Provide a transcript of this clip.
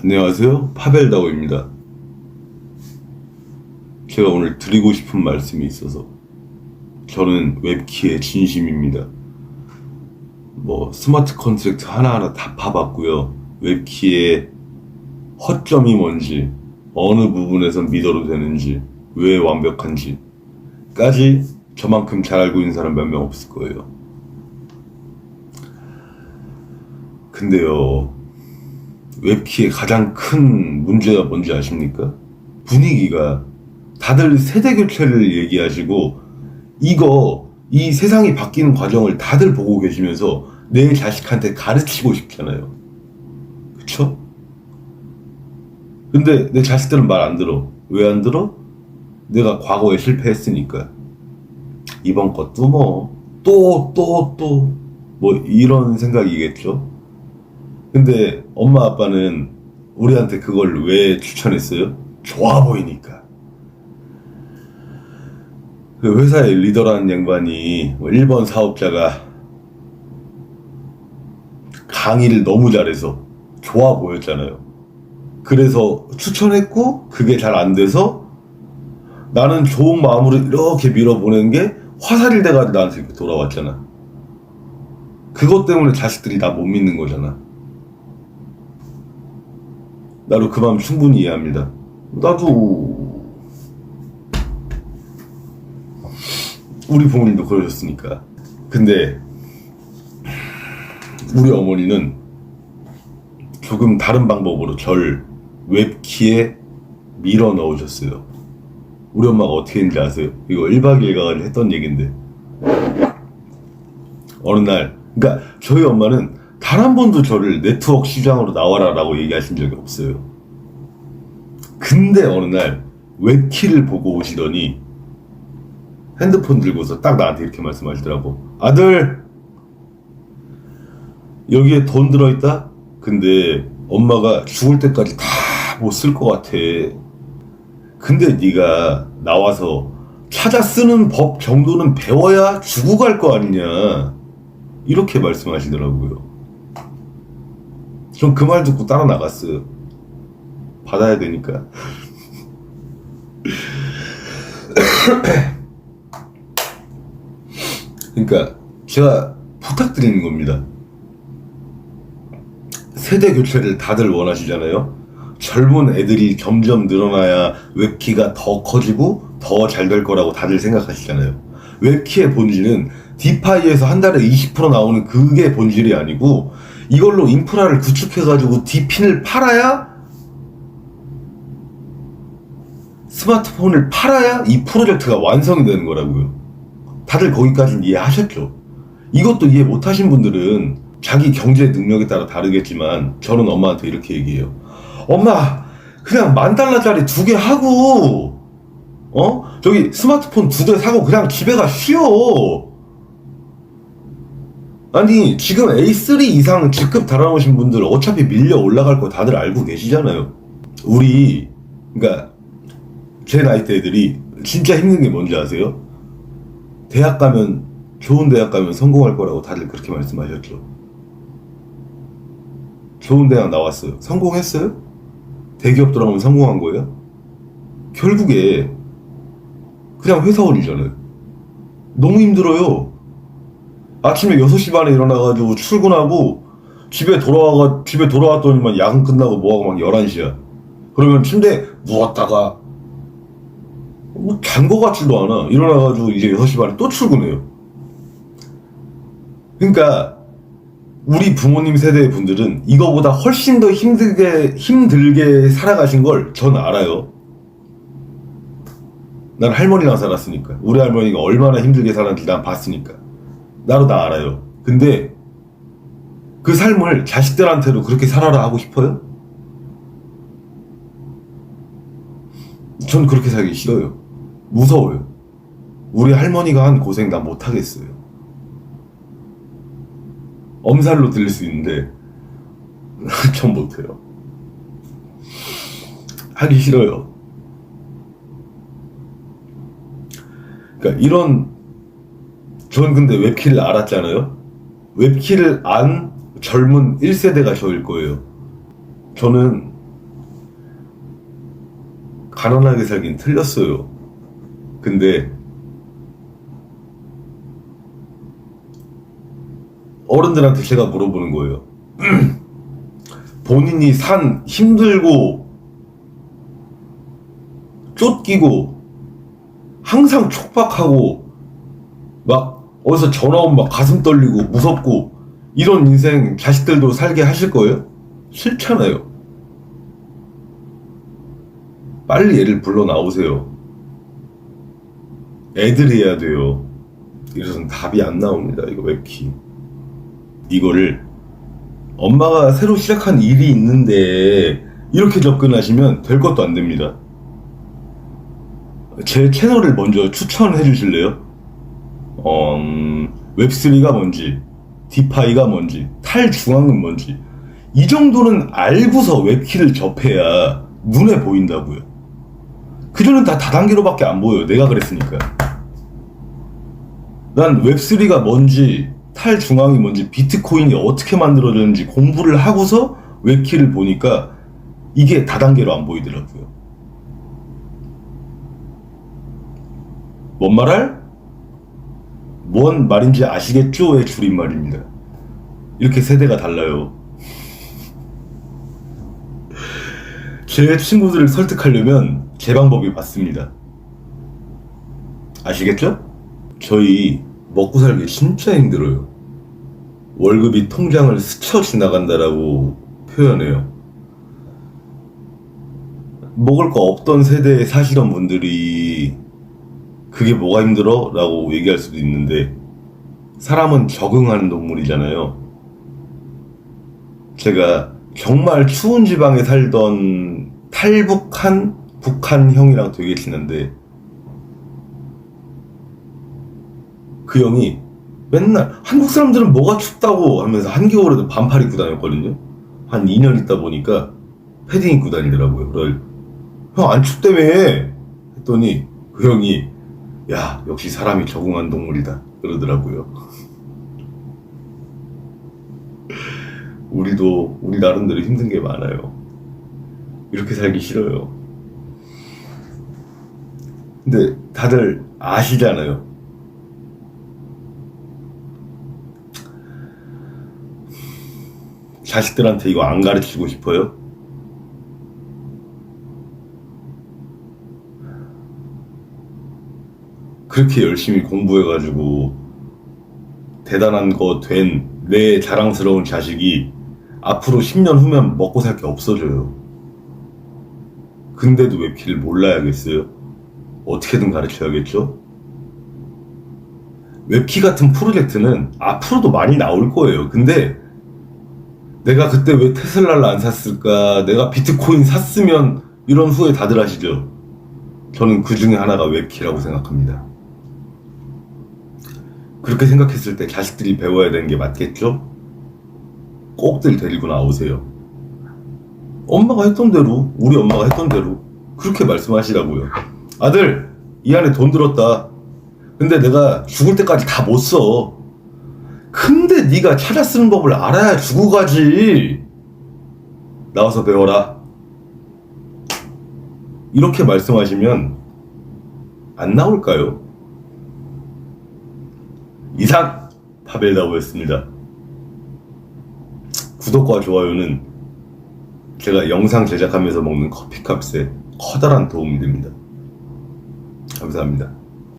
안녕하세요. 파벨다오입니다. 제가 오늘 드리고 싶은 말씀이 있어서 저는 웹키의 진심입니다. 뭐 스마트 컨트랙트 하나하나 다 파봤고요. 웹키의 허점이 뭔지, 어느 부분에선 믿어도 되는지, 왜 완벽한지 까지 저만큼 잘 알고 있는 사람 몇 명 없을 거예요. 근데요, 웹키의 가장 큰 문제가 뭔지 아십니까? 분위기가 다들 세대 교체를 얘기하시고 이거 이 세상이 바뀌는 과정을 다들 보고 계시면서 내 자식한테 가르치고 싶잖아요. 그쵸? 근데 내 자식들은 말 안 들어. 왜 안 들어? 내가 과거에 실패했으니까. 이번 것도 뭐, 또, 또, 또, 뭐, 이런 생각이겠죠? 근데 엄마 아빠는 우리한테 그걸 왜 추천했어요? 좋아 보이니까. 그 회사의 리더라는 양반이 뭐 일본 사업자가 강의를 너무 잘해서 좋아 보였잖아요. 그래서 추천했고 그게 잘 안 돼서 나는 좋은 마음으로 이렇게 밀어보낸 게 화살이 돼가지고 나한테 돌아왔잖아. 그것 때문에 자식들이 나 못 믿는 거잖아. 나도 그 마음 충분히 이해합니다. 나도 우리 부모님도 그러셨으니까. 근데 우리 어머니는 조금 다른 방법으로 절 웹키에 밀어 넣으셨어요. 우리 엄마가 어떻게 했는지 아세요? 이거 1박 2일 가가지고 했던 얘긴데. 어느 날, 그러니까 저희 엄마는 단 한 번도 저를 네트워크 시장으로 나와라 라고 얘기하신 적이 없어요. 근데 어느 날 웹키를 보고 오시더니 핸드폰 들고서 딱 나한테 이렇게 말씀하시더라고. 아들, 여기에 돈 들어있다? 근데 엄마가 죽을 때까지 다 못 쓸 것 같아. 근데 네가 나와서 찾아 쓰는 법 정도는 배워야 주고 갈거 아니냐. 이렇게 말씀하시더라고요. 전 그 말 듣고 따라 나갔어요. 받아야 되니까. 그러니까 제가 부탁드리는 겁니다. 세대 교체를 다들 원하시잖아요. 젊은 애들이 점점 늘어나야 웹키가 더 커지고 더 잘 될 거라고 다들 생각하시잖아요. 웹키의 본질은 디파이에서 한 달에 20% 나오는 그게 본질이 아니고 이걸로 인프라를 구축해가지고 디핀을 팔아야 스마트폰을 팔아야 이 프로젝트가 완성이 되는 거라고요. 다들 거기까지는 이해하셨죠? 이것도 이해 못하신 분들은 자기 경제 능력에 따라 다르겠지만 저는 엄마한테 이렇게 얘기해요. 엄마, 그냥 만 달러짜리 두 개 하고, 어? 저기 스마트폰 두개 사고 그냥 집에 가 쉬어. 아니, 지금 A3 이상 직급 달아오신 분들 어차피 밀려 올라갈 거 다들 알고 계시잖아요. 우리, 그러니까 제 나이대 애들이 진짜 힘든 게 뭔지 아세요? 대학 가면 좋은 대학 가면 성공할 거라고 다들 그렇게 말씀하셨죠. 좋은 대학 나왔어요. 성공했어요? 대기업 들어가면 성공한 거예요? 결국에 그냥 회사원이잖아요. 너무 힘들어요. 아침에 6시 반에 일어나가지고 출근하고 집에 돌아와가 집에 돌아왔더니만 야근 끝나고 뭐하고 막 11시야. 그러면 침대에 누웠다가 뭐 잔거 같지도 않아. 일어나가지고 이제 6시 반에 또 출근해요. 그러니까 우리 부모님 세대의 분들은 이거보다 훨씬 더 힘들게 힘들게 살아가신 걸 전 알아요. 난 할머니랑 살았으니까. 우리 할머니가 얼마나 힘들게 살았는지 난 봤으니까. 나도 다 알아요. 근데 그 삶을 자식들한테도 그렇게 살아라 하고 싶어요? 전 그렇게 살기 싫어요. 무서워요. 우리 할머니가 한 고생 나 못하겠어요. 엄살로 들릴 수 있는데, 전 못해요. 하기 싫어요. 그러니까 이런, 전 근데 웹키를 알았잖아요? 웹키를 안 젊은 1세대가 저일 거예요. 저는 가난하게 살긴 틀렸어요. 근데 어른들한테 제가 물어보는 거예요. 본인이 산 힘들고 쫓기고 항상 촉박하고 막 어디서 전화 오면 막 가슴 떨리고 무섭고 이런 인생 자식들도 살게 하실 거예요? 싫잖아요. 빨리 얘를 불러 나오세요. 애들이 해야 돼요. 이래서는 답이 안 나옵니다. 이거 웹키. 이거를 엄마가 새로 시작한 일이 있는데 이렇게 접근하시면 될 것도 안 됩니다. 제 채널을 먼저 추천해 주실래요? 어, 음, 웹3가 뭔지, 디파이가 뭔지, 탈중앙은 뭔지 이 정도는 알고서 웹키를 접해야 눈에 보인다고요. 그전엔 다 다단계로밖에 안 보여요. 내가 그랬으니까. 난 웹3가 뭔지, 탈중앙이 뭔지, 비트코인이 어떻게 만들어졌는지 공부를 하고서 웹키를 보니까 이게 다단계로 안 보이더라고요. 뭔 말할? 뭔 말인지 아시겠죠?의 줄임말입니다. 이렇게 세대가 달라요. 제 친구들을 설득하려면 제 방법이 맞습니다. 아시겠죠? 저희 먹고 살기 진짜 힘들어요. 월급이 통장을 스쳐 지나간다라고 표현해요. 먹을 거 없던 세대에 사시던 분들이 그게 뭐가 힘들어? 라고 얘기할 수도 있는데 사람은 적응하는 동물이잖아요. 제가 정말 추운 지방에 살던 탈북한 북한 형이랑 되게 친한데 그 형이 맨날 한국 사람들은 뭐가 춥다고 하면서 한겨울에도 반팔 입고 다녔거든요. 한 2년 있다 보니까 패딩 입고 다니더라고요. 그걸 형안 춥다며 했더니 그 형이 야 역시 사람이 적응한 동물이다 그러더라고요. 우리도 우리 나름대로 힘든 게 많아요. 이렇게 살기 싫어요. 근데 다들 아시잖아요. 자식들한테 이거 안 가르치고 싶어요? 그렇게 열심히 공부해가지고 대단한 거 된 내 자랑스러운 자식이 앞으로 10년 후면 먹고 살 게 없어져요. 근데도 왜 길을 몰라야겠어요? 어떻게든 가르쳐야겠죠? 웹키 같은 프로젝트는 앞으로도 많이 나올 거예요. 근데 내가 그때 왜 테슬라를 안 샀을까? 내가 비트코인 샀으면 이런 후회 다들 하시죠? 저는 그 중에 하나가 웹키라고 생각합니다. 그렇게 생각했을 때 자식들이 배워야 되는 게 맞겠죠? 꼭들 데리고 나오세요. 엄마가 했던 대로, 우리 엄마가 했던 대로 그렇게 말씀하시라고요. 아들, 이 안에 돈 들었다. 근데 내가 죽을 때까지 다 못 써. 근데 네가 찾아 쓰는 법을 알아야 주고 가지. 나와서 배워라. 이렇게 말씀하시면 안 나올까요? 이상 파벨다오였습니다. 구독과 좋아요는 제가 영상 제작하면서 먹는 커피값에 커다란 도움이 됩니다. 감사합니다.